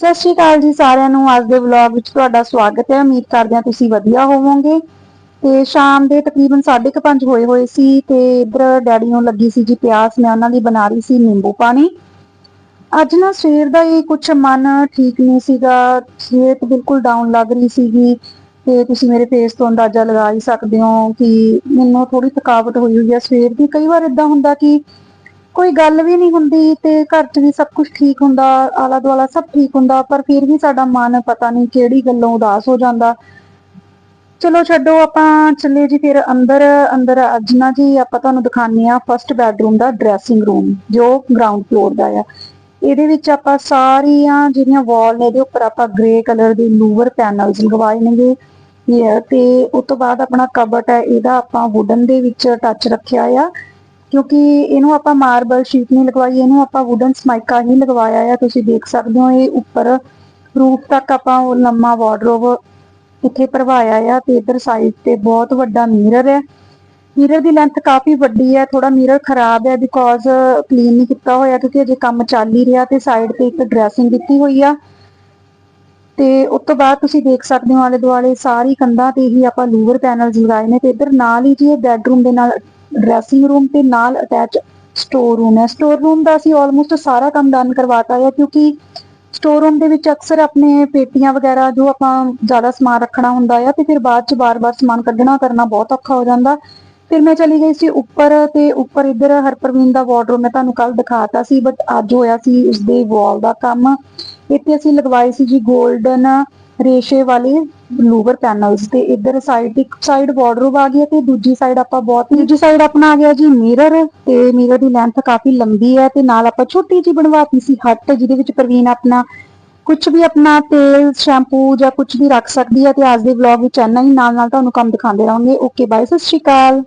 ਸਤਿ ਸ਼੍ਰੀ ਅਕਾਲ ਜੀ ਸਾਰਿਆਂ ਨੂੰ। ਅੱਜ ਦੇ ਵਲੌਗ ਵਿੱਚ ਤੁਹਾਡਾ ਸਵਾਗਤ ਹੈ। ਉਮੀਦ ਕਰਦੇ ਹਾਂ ਤੁਸੀਂ ਵਧੀਆ ਹੋਵੋਗੇ। ਤੇ ਸ਼ਾਮ ਦੇ ਤਕਰੀਬਨ 5:30 ਹੋਏ ਹੋਏ ਸੀ ਤੇ ਇਧਰ ਡੈਡੀ ਨੂੰ ਲੱਗੀ ਸੀ ਜੀ ਪਿਆਸ। ਮੈਂ ਉਹਨਾਂ ਲਈ ਬਣਾ ਰਹੀ ਸੀ ਨਿੰਬੂ ਪਾਣੀ। ਅੱਜ ਨਾ ਸਵੇਰ ਦਾ ਹੀ ਕੁਝ ਮਨ ਠੀਕ ਨਹੀਂ ਸੀਗਾ। ਸਿਹਤ ਬਿਲਕੁਲ ਡਾਊਨ ਲੱਗ ਰਹੀ ਸੀਗੀ। ਤੇ ਤੁਸੀਂ ਮੇਰੇ ਫੇਸ ਤੋਂ ਅੰਦਾਜ਼ਾ ਲਗਾ ਹੀ ਸਕਦੇ ਹੋ ਕਿ ਮੈਨੂੰ ਥੋੜੀ ਥਕਾਵਟ ਹੋਈ ਹੋਈ ਹੈ। ਸਵੇਰ ਦੀ ਕਈ ਵਾਰ ਇਦਾਂ ਹੁੰਦਾ ਕਿ ਕੋਈ ਗੱਲ ਵੀ ਨਹੀਂ ਹੁੰਦੀ ਤੇ ਘਰ 'ਚ ਵੀ ਸਭ ਕੁਝ ਠੀਕ ਹੁੰਦਾ ਆਲਾ ਦੁਆਲਾ ਸਭ ਠੀਕ ਹੁੰਦਾ, ਪਰ ਫਿਰ ਵੀ ਸਾਡਾ ਮਨ ਪਤਾ ਨਹੀਂ ਕਿਹੜੀ ਗੱਲੋਂ ਉਦਾਸ ਹੋ ਜਾਂਦਾ। ਚਲੋ ਛੱਡੋ, ਆਪਾਂ ਚੱਲੇ ਜੀ ਫਿਰ ਅੰਦਰ ਅੰਦਰ ਅੱਜ ਨਾ ਜੀ, ਆਪਾਂ ਤੁਹਾਨੂੰ ਦਿਖਾਉਂਦੇ ਆ ਫਰਸਟ ਬੈਡਰੂਮ ਦਾ ਡਰੈਸਿੰਗ ਰੂਮ ਜੋ ਗਰਾਊਂਡ ਫਲੋਰ ਦਾ ਆ। ਇਹਦੇ ਵਿੱਚ ਆਪਾਂ ਸਾਰੀਆਂ ਜਿਹੜੀਆਂ ਵਾਲ ਨੇ ਇਹਦੇ ਉੱਪਰ ਆਪਾਂ ਗ੍ਰੇ ਕਲਰ ਦੇ ਲੂਵਰ ਪੈਨਲਸ ਲਗਵਾਏ ਨੇਗੇ। ਤੇ ਉਸ ਤੋਂ ਬਾਅਦ ਆਪਣਾ ਕਬਟ ਹੈ, ਇਹਦਾ ਆਪਾਂ ਵੁਡਨ ਦੇ ਵਿੱਚ ਟੱਚ ਰੱਖਿਆ ਆ। ਕਿਉਂਕਿ ਇਹਨੂੰ ਆਪਾਂ ਮਾਰਬਲ ਸ਼ੀਟ ਨਹੀਂ ਲਗਵਾਈ, ਇਹਨੂੰ ਆਪਾਂ ਵੁਡਨ ਸਮਾਈਕਾ ਹੀ ਲਗਵਾਇਆ ਆ, ਤੁਸੀਂ ਦੇਖ ਸਕਦੇ ਹੋ ਇਹ ਉੱਪਰ ਰੂਫ ਤੱਕ ਆਪਾਂ ਉਹ ਲੰਮਾ ਵਾਰਡਰੋਬ ਇੱਥੇ ਭਰਵਾਇਆ ਆ ਤੇ ਇਧਰ ਸਾਈਡ ਤੇ ਬਹੁਤ ਵੱਡਾ ਮਿਰਰ ਹੈ ਮਿਰਰ ਦੀ ਲੈਂਥ ਕਾਫੀ ਵੱਡੀ ਹੈ ਥੋੜਾ ਮਿਰਰ ਖਰਾਬ ਹੈ ਬਿਕੋਜ਼ ਕਲੀਨ ਨਹੀਂ ਕੀਤਾ ਹੋਇਆ ਕਿਉਂਕਿ ਅਜੇ ਕੰਮ ਚੱਲ ਹੀ ਰਿਹਾ ਤੇ ਸਾਈਡ ਤੇ ਇੱਕ ਡਰੈਸਿੰਗ ਦਿੱਤੀ ਹੋਈ ਆ। ਤੇ ਉਸ ਤੋਂ ਬਾਅਦ ਤੁਸੀਂ ਦੇਖ ਸਕਦੇ ਹੋ ਆਲੇ ਦੁਆਲੇ ਸਾਰੀ ਕੰਧਾਂ ਤੇ ਹੀ ਆਪਾਂ ਲੂਵਰ ਪੈਨਲਸ ਲਗਾਏ ਨੇ ਤੇ ਇਧਰ ਨਾਲ ਹੀ ਜੀ ਇਹ ਬੈੱਡਰੂਮ ਦੇ ਨਾਲ ਡਰੈਸਿੰਗ ਰੂਮ ਤੇ ਨਾਲ ਅਟੈਚ ਸਟੋਰ ਰੂਮ ਹੈ। ਸਟੋਰ ਰੂਮ ਦਾ ਅਸੀਂ ਆਲਮੋਸਟ ਸਾਰਾ ਕੰਮ ਡਨ ਕਰਵਾਤਾ ਹੈ ਕਿਉਂਕਿ ਸਟੋਰ ਰੂਮ ਦੇ ਵਿੱਚ ਅਕਸਰ ਆਪਣੇ ਪੇਟੀਆਂ ਵਗੈਰਾ ਜੋ ਆਪਾਂ ਜ਼ਿਆਦਾ ਸਮਾਨ ਰੱਖਣਾ ਹੁੰਦਾ ਆ ਤੇ ਫਿਰ ਬਾਅਦ ਚ ਬਾਰ-ਬਾਰ ਸਮਾਨ ਕੱਢਣਾ ਕਰਨਾ ਬਹੁਤ ਔਖਾ ਹੋ ਜਾਂਦਾ। ਫਿਰ ਮੈਂ ਚਲੀ ਗਈ ਸੀ ਉੱਪਰ ਤੇ ਉੱਪਰ ਇੱਧਰ ਹਰਪ੍ਰਵੀਨ ਦਾ ਵਾਰਡਰੋਬ ਮੈਂ ਤੁਹਾਨੂੰ ਕੱਲ ਦਿਖਾਤਾ ਸੀ ਬਟ ਅੱਜ ਹੋਇਆ ਸੀ ਉਸਦੇ ਵਾਲ ਦਾ ਕੰਮ। ਇੱਥੇ ਅਸੀਂ ਲਗਵਾਏ ਸੀ ਜੀ 골ਡਨ ਰੇਸ਼ੇ ਵਾਲੇ ਲੂਵਰ ਪੈਨਲਸ ਤੇ ਇੱਧਰ ਸਾਈਡ ਇੱਕ ਸਾਈਡ ਵਾਰਡਰੋਬ ਆ ਗਿਆ ਤੇ ਦੂਜੀ ਸਾਈਡ ਆਪਾਂ ਬਹੁਤ, ਦੂਜੀ ਸਾਈਡ ਆਪਣਾ ਆ ਗਿਆ ਜੀ ਮਿਰਰ ਤੇ ਮਿਰਰ ਦੀ ਲੈਂਥ ਕਾਫੀ ਲੰਬੀ ਹੈ ਤੇ ਨਾਲ ਆਪਾਂ ਛੋਟੀ ਜੀ ਬਣਵਾਤੀ ਸੀ ਹੱਟ ਜਿਹਦੇ ਵਿੱਚ ਪ੍ਰਵੀਨ ਆਪਣਾ ਕੁਝ ਵੀ ਆਪਣਾ ਤੇਲ ਸ਼ੈਂਪੂ ਜਾਂ ਕੁਝ ਵੀ ਰੱਖ ਸਕਦੀ ਹੈ ਤੇ ਅੱਜ ਦੇ ਵਲੌਗ ਵਿੱਚ ਇੰਨਾ ਹੀ ਨਾਲ ਨਾਲ ਤੁਹਾਨੂੰ ਕੰਮ ਦਿਖਾਉਂਦੇ ਰਹਾਂਗੇ। ਓਕੇ ਬਾਏ ਸਤਿ ਸ਼੍ਰੀ ਅਕਾਲ।